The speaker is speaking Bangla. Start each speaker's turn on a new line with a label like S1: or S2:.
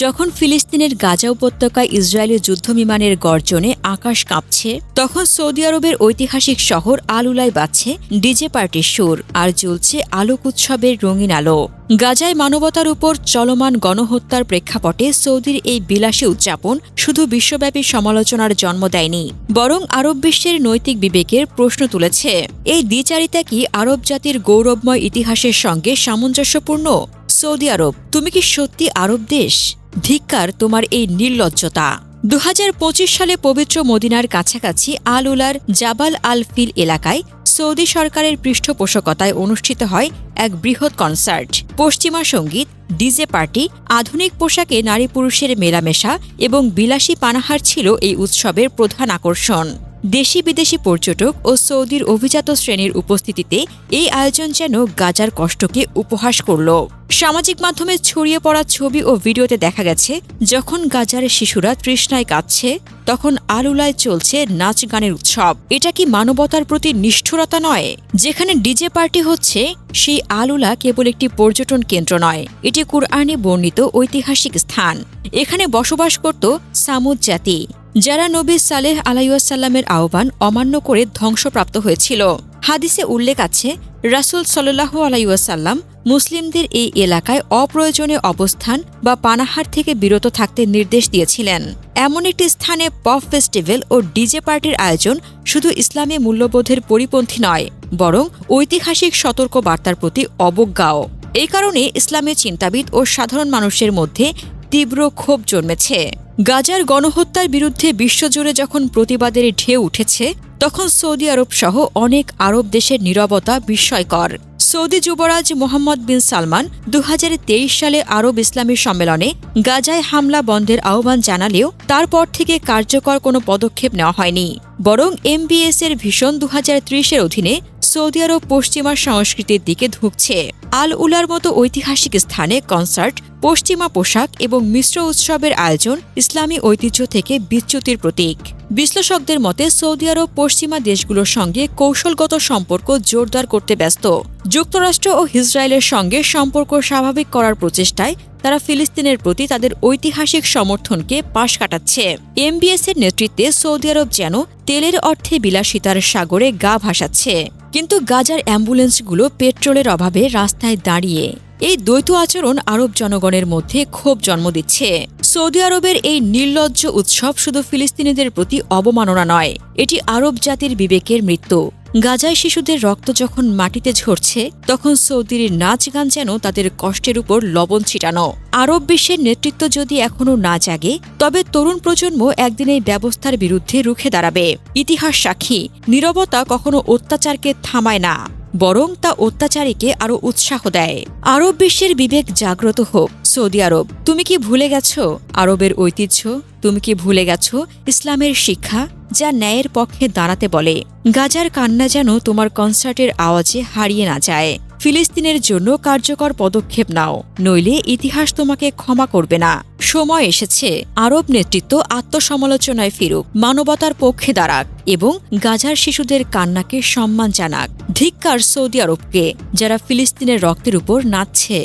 S1: যখন ফিলিস্তিনের গাজা উপত্যকায় ইসরায়েলি যুদ্ধবিমানের গর্জনে আকাশ কাঁপছে, তখন সৌদি আরবের ঐতিহাসিক শহর আলুলায় বাজছে ডিজে পার্টির সুর আর জ্বলছে আলোক উৎসবের রঙিন আলো। গাজায় মানবতার উপর চলমান গণহত্যার প্রেক্ষাপটে সৌদির এই বিলাসী উদযাপন শুধু বিশ্বব্যাপী সমালোচনার জন্ম দেয়নি, বরং আরব বিশ্বের নৈতিক বিবেকের প্রশ্ন তুলেছে। এই দ্বিচারিতা কি আরব জাতির গৌরবময় ইতিহাসের সঙ্গে সামঞ্জস্যপূর্ণ? সৌদি আরব, তুমি কি সত্যি আরব দেশ? ধিক্কার তোমার এই নির্লজ্জতা। দুহাজার পঁচিশ সালে পবিত্র মদিনার কাছাকাছি আল উলার জাবাল আল ফিল এলাকায় সৌদি সরকারের পৃষ্ঠপোষকতায় অনুষ্ঠিত হয় এক বৃহৎ কনসার্ট। পশ্চিমা সংগীত, ডিজে পার্টি, আধুনিক পোশাকে নারী পুরুষের মেলামেশা এবং বিলাসী পানাহার ছিল এই উৎসবের প্রধান আকর্ষণ। দেশি বিদেশি পর্যটক ও সৌদির অভিজাত শ্রেণির উপস্থিতিতে এই আয়োজন যেন গাজার কষ্টকে উপহাস করল। সামাজিক মাধ্যমে ছড়িয়ে পড়া ছবি ও ভিডিওতে দেখা গেছে, যখন গাজার শিশুরা তৃষ্ণায় কাঁদছে, তখন আলুলায় চলছে নাচ গানের উৎসব। এটা কি মানবতার প্রতি নিষ্ঠুরতা নয়? যেখানে ডিজে পার্টি হচ্ছে, সেই আলুলা কেবল একটি পর্যটন কেন্দ্র নয়, এটি কুরআনে বর্ণিত ঐতিহাসিক স্থান। এখানে বসবাস করত সামুদ জাতি। যারা নবী সালেহ আলাইসাল্লামের আহ্বান অমান্য করে ধ্বংসপ্রাপ্ত হয়েছিল। হাদিসে উল্লেখ আছে, রাসুল সাল্লাহ আলাইসাল্লাম মুসলিমদের এই এলাকায় অপ্রয়োজনীয় অবস্থান বা পানাহার থেকে বিরত থাকতে নির্দেশ দিয়েছিলেন। এমন একটি স্থানে পপ ফেস্টিভ্যাল ও ডিজে পার্টির আয়োজন শুধু ইসলামী মূল্যবোধের পরিপন্থী নয়, বরং ঐতিহাসিক সতর্ক বার্তার প্রতি অবজ্ঞাও। এই কারণে ইসলামের চিন্তাবিদ ও সাধারণ মানুষের মধ্যে তীব্র ক্ষোভ জন্মেছে। গাজার গণহত্যার বিরুদ্ধে বিশ্বজুড়ে যখন প্রতিবাদের ঢেউ উঠেছে, তখন সৌদি আরব সহ অনেক আরব দেশের নীরবতা বিস্ময়কর। সৌদি যুবরাজ মোহাম্মদ বিন সালমান দু হাজার তেইশ সালে আরব ইসলামী সম্মেলনে গাজায় হামলা বন্ধের আহ্বান জানালেও তারপর থেকে কার্যকর কোনো পদক্ষেপ নেওয়া হয়নি। বরং এমবিএস এর ভীষণ দু এর অধীনে সৌদি আরব পশ্চিমা সংস্কৃতির দিকে ধুঁকছে। আল উলার মতো ঐতিহাসিক স্থানে কনসার্ট, পশ্চিমা পোশাক এবং মিশ্র উৎসবের আয়োজন ইসলামী ঐতিহ্য থেকে বিচ্যুতির প্রতীক। বিশ্লেষকদের মতে, সৌদি আরব পশ্চিমা দেশগুলোর সঙ্গে কৌশলগত সম্পর্ক জোরদার করতে ব্যস্ত। যুক্তরাষ্ট্র ও ইসরায়েলের সঙ্গে সম্পর্ক স্বাভাবিক করার প্রচেষ্টায় তারা ফিলিস্তিনের প্রতি তাদের ঐতিহাসিক সমর্থনকে পাশ কাটাচ্ছে। এমবিএস এর নেতৃত্বে সৌদি আরব যেন তেলের অর্থে বিলাসিতার সাগরে গা ভাসাচ্ছে। কিন্তু গাজার অ্যাম্বুলেন্সগুলো পেট্রোলের অভাবে রাস্তায় দাঁড়িয়ে এই দ্বৈত আচরণ আরব জনগণের মধ্যে ক্ষোভ জন্ম দিচ্ছে। সৌদি আরবের এই নির্লজ্জ উৎসব শুধু ফিলিস্তিনিদের প্রতি অবমাননা নয়, এটি আরব জাতির বিবেকের মৃত্যু। গাজায় শিশুদের রক্ত যখন মাটিতে ঝরছে, তখন সৌদির নাচ গান যেন তাদের কষ্টের উপর লবণ ছিটানো। আরব বিশ্বের নেতৃত্ব যদি এখনও না জাগে, তবে তরুণ প্রজন্ম একদিন এই ব্যবস্থার বিরুদ্ধে রুখে দাঁড়াবে। ইতিহাস সাক্ষী, নীরবতা কখনো অত্যাচারকে থামায় না। বরং তা অত্যাচারীকে আরও উৎসাহ দেয়। আরব বিশ্বের বিবেক জাগ্রত হোক, সৌদি আরব। তুমি কি ভুলে গেছ? আরবের ঐতিহ্য? তুমি কি ভুলে গেছ ইসলামের শিক্ষা, যা ন্যায়ের পক্ষে দাঁড়াতে বলে? গাজার কান্না যেন তোমার কনসার্টের আওয়াজে হারিয়ে না যায়। ফিলিস্তিনের জন্য কার্যকর পদক্ষেপ নাও, নইলে ইতিহাস তোমাকে ক্ষমা করবে না। সময় এসেছে, আরব নেতৃত্ব আত্মসমালোচনায় ফিরুক, মানবতার পক্ষে দাঁড়াক এবং গাজার শিশুদের কান্নাকে সম্মান জানাক। ধিক্কার সৌদি আরবকে, যারা ফিলিস্তিনের রক্তের উপর নাচছে।